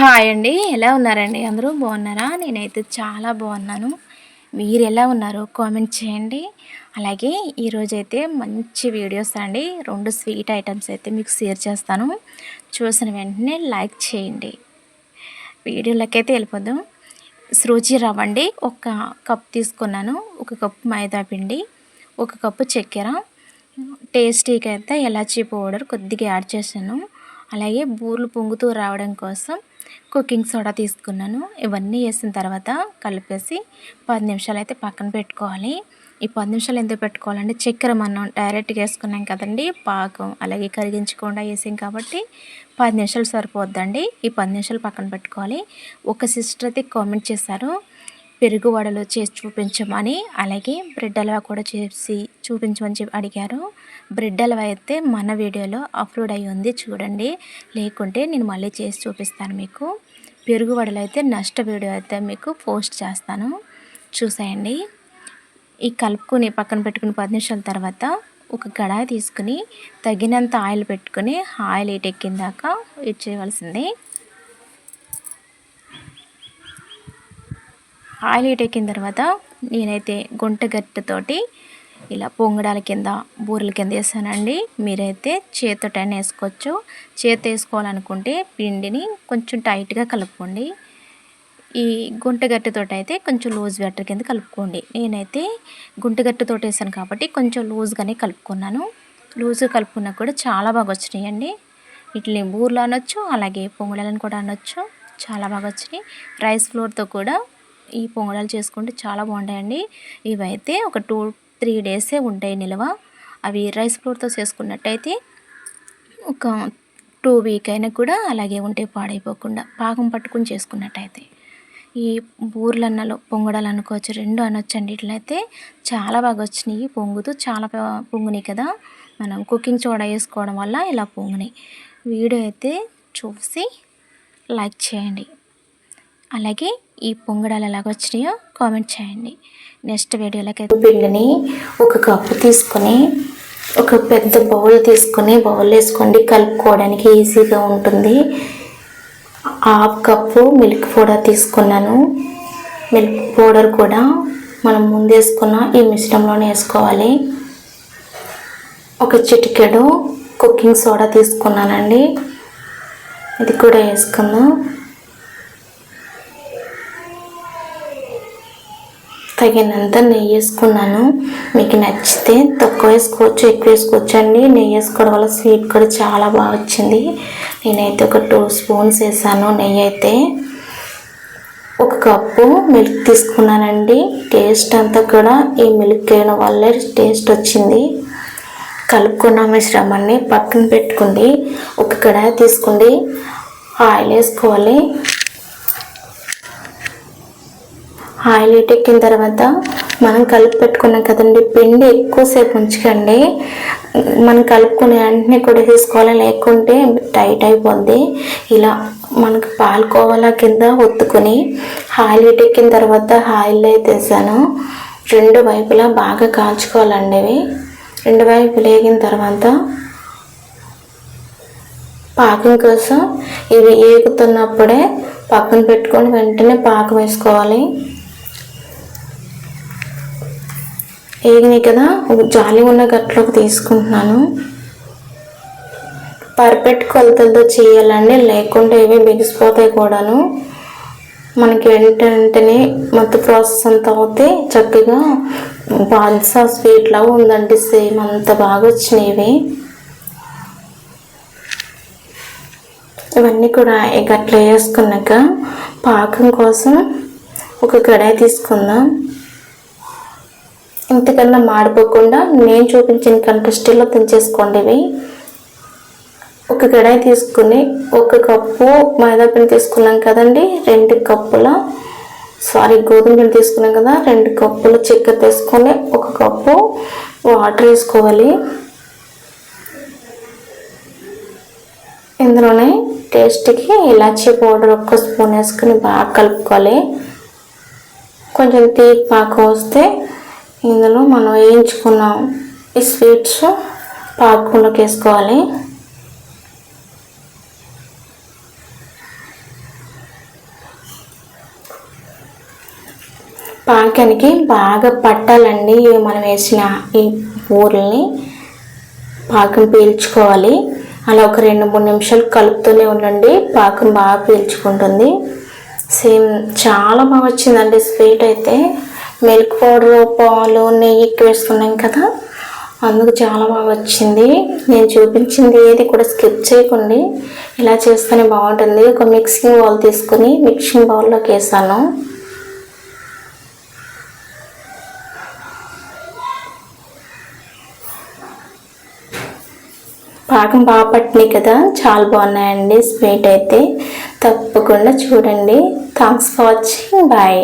Hi అండి. ఎలా ఉన్నారండి? అందరూ బాగున్నారా? నేనైతే చాలా బాగున్నాను. మీరు ఎలా ఉన్నారో కామెంట్ చేయండి. అలాగే ఈరోజైతే మంచి వీడియోస్ అండి. రెండు స్వీట్ ఐటమ్స్ అయితే మీకు షేర్ చేస్తాను. చూసిన వెంటనే లైక్ చేయండి. వీడియోలకైతే వెళ్ళిపోదాం. సృజి రవ్వ అండి. ఒక కప్ తీసుకున్నాను. ఒక కప్పు మైదా పిండి. ఒక కప్పు చక్కెర. టేస్టీకి అయితే ఎలాచీ పౌడర్ కొద్దిగా యాడ్ చేశాను. అలాగే బూర్లు పొంగుతూ రావడం కోసం కుకింగ్ సోడా తీసుకున్నాను. ఇవన్నీ వేసిన తర్వాత కలిపేసి పది నిమిషాలు అయితే పక్కన పెట్టుకోవాలి. ఈ పది నిమిషాలు ఎందుకు పెట్టుకోవాలంటే చక్కెర మనం డైరెక్ట్గా వేసుకున్నాం కదండి పాకం అలాగే కరిగించకుండా వేసాం కాబట్టి పది నిమిషాలు సరిపోద్దండి. ఈ పది నిమిషాలు పక్కన పెట్టుకోవాలి. ఒక సిస్టర్ అయితే కామెంట్ చేశారు పెరుగు వడలు చేసి చూపించమని అలాగే బ్రెడ్ హల్వా కూడా చేసి చూపించమని చెప్పి అడిగారు. బ్రెడ్ హల్వా అయితే మన వీడియోలో అప్లోడ్ అయ్యి ఉంది చూడండి. లేకుంటే నేను మళ్ళీ చేసి చూపిస్తాను మీకు. పెరుగు వడలు అయితే నెక్స్ట్ వీడియో అయితే మీకు పోస్ట్ చేస్తాను. చూసేయండి. ఈ కలుపుకొని పక్కన పెట్టుకుని పది నిమిషాల తర్వాత ఒక కడాయి తీసుకుని తగినంత ఆయిల్ పెట్టుకుని ఆయిల్ ఎక్కిందాక ఇచ్చేయవలసింది. ఆయిల్ హీట్ ఎక్కిన తర్వాత నేనైతే గుంట గట్టెతోటి ఇలా పొంగడాల కింద బూరెల కింద వేసానండి. మీరైతే చేతితోటైనా వేసుకోవచ్చు. చేతి వేసుకోవాలనుకుంటే పిండిని కొంచెం టైట్గా కలుపుకోండి. ఈ గుంటగట్టెతో అయితే కొంచెం లూజ్ బెటర్ కింద కలుపుకోండి. నేనైతే గుంటగట్టెతో వేసాను కాబట్టి కొంచెం లూజ్గానే కలుపుకున్నాను. లూజ్గా కలుపుకున్నా కూడా చాలా బాగా వచ్చినాయండి. ఇట్లే బూర్లు అనొచ్చు అలాగే పొంగడాలను కూడా అనొచ్చు. చాలా బాగా వచ్చినాయి. రైస్ ఫ్లోర్తో కూడా ఈ పొంగడాలు చేసుకుంటే చాలా బాగుంటాయండి. ఇవైతే ఒక టూ త్రీ డేసే ఉంటాయి నిల్వ. అవి రైస్ ఫ్లోర్తో చేసుకున్నట్టయితే ఒక టూ వీక్ అయినా కూడా అలాగే ఉంటే పాడైపోకుండా పాకం పట్టుకుని చేసుకున్నట్టయితే. ఈ బూర్లన్నలో పొంగడాలు అనుకోవచ్చు రెండు అనొచ్చండి. ఇట్లయితే చాలా బాగా వచ్చినాయి. పొంగుతూ చాలా పొంగునాయి కదా. మనం కుకింగ్ చోడ వేసుకోవడం వల్ల ఇలా పొంగునాయి. వీడియో అయితే చూసి లైక్ చేయండి. అలాగే ఈ పొంగడాలు ఎలాగ వచ్చినాయో కామెంట్ చేయండి. నెక్స్ట్ వీడియోలోకి పిండిని ఒక కప్పు తీసుకొని ఒక పెద్ద బౌల్ తీసుకొని బౌల్ వేసుకోండి కలుపుకోవడానికి ఈజీగా ఉంటుంది. హాఫ్ కప్పు మిల్క్ పౌడర్ తీసుకున్నాను. మిల్క్ పౌడర్ కూడా మనం ముందు వేసుకున్న ఈ మిశ్రమంలోనే వేసుకోవాలి. ఒక చిటికెడు కుకింగ్ సోడా తీసుకున్నానండి. ఇది కూడా వేసుకుందాం తగినంత నెయ్యి వేసుకున్నాను. మీకు నచ్చితే తక్కువ వేసుకోవచ్చు ఎక్కువ వేసుకోవచ్చు అండి. నెయ్యి వేసుకోవడం వల్ల స్వీట్ కూడా చాలా బాగా వచ్చింది. నేనైతే ఒక టూ స్పూన్స్ వేసాను నెయ్యి అయితే. ఒక కప్పు మిల్క్ తీసుకున్నానండి. టేస్ట్ అంతా కూడా ఈ మిల్క్ వేయడం వల్లే టేస్ట్ వచ్చింది. కలుపుకున్న మిశ్రమాన్ని పక్కన పెట్టుకోండి. ఒక కడాయి తీసుకోండి. ఆయిల్ వేసుకోవాలి. ఆయిల్ ఎక్కిన తర్వాత మనం కలుపు పెట్టుకున్నాం కదండి. పిండి ఎక్కువసేపు ఉంచకండి. మనం కలుపుకునే వెంటనే కూడా తీసుకోవాలి లేకుంటే టైట్ అయిపోద్ది. ఇలా మనకు పాలకోవాల కింద ఒత్తుకొని ఆయిల్ ఎక్కిన తర్వాత ఆయిల్ వేసేసాను రెండు వైపులా బాగా కాల్చుకోవాలండి ఇవి. రెండు వైపులు వేగిన తర్వాత పాకం కోసం ఇవి ఏగుతున్నప్పుడే పక్కన పెట్టుకొని వెంటనే పాకం వేసుకోవాలి. వేగినాయి కదా? జాలి ఉన్న గట్లోకి తీసుకుంటున్నాను. పర్ఫెక్ట్ కొలతలతో చేయాలండి లేకుంటే ఇవి బిగిసిపోతాయి కూడాను. మనకి ఏంటంటేనే వెంటనే మొత్తం ప్రాసెస్ అంతా అవుతే చక్కగా బాల్సా స్వీట్ లాగా ఉందండి సేమ్ అంత బాగా వచ్చినాయి ఇవన్నీ కూడా గట్ల వేసుకున్నాక పాకం కోసం ఒక కడాయి తీసుకుందాం. ఇంతకన్నా మాడిపోకుండా నేను చూపించిన కంటెస్టీలో తెంచేసుకోండి ఇవి. ఒక కడాయి తీసుకుని ఒక కప్పు మైదా పిండి తీసుకున్నాం కదండి రెండు కప్పుల సారీ గోధుమ పిండి తీసుకున్నాం కదా రెండు కప్పుల చక్కెర తీసుకొని ఒక కప్పు వాటర్ వేసుకోవాలి. ఇందులోనే టేస్ట్కి ఇలాచీ పౌడర్ ఒక్క స్పూన్ వేసుకుని బాగా కలుపుకోవాలి. కొంచెం తీపి పాకు వస్తే ఇందులో మనం వేయించుకున్న ఈ స్వీట్స్ పాకకుండకి వేసుకోవాలి. పాకానికి బాగా పట్టాలండి మనం వేసిన ఈ ఊరల్ని. పాకం పీల్చుకోవాలి. అలా ఒక రెండు మూడు నిమిషాలు కలుపుతూనే ఉండండి. పాకం బాగా పీల్చుకుంటుంది. సేమ్ చాలా బాగా వచ్చిందండి స్వీట్ అయితే. మిల్క్ పౌడర్ పాలు నెయ్యి ఎక్కువ వేసుకున్నాం కదా. అందుకు చాలా బాగా వచ్చింది. నేను చూపించింది ఏది కూడా స్కిప్ చేయకండి. ఇలా చేస్తేనే బాగుంటుంది. ఒక మిక్సింగ్ బౌల్ తీసుకొని మిక్సింగ్ బౌల్లోకి వేసాను. పాకం బాగా పట్టినాయి కదా. చాలా బాగున్నాయండి. స్వీట్ అయితే తప్పకుండా చూడండి. Thanks for watching. బాయ్.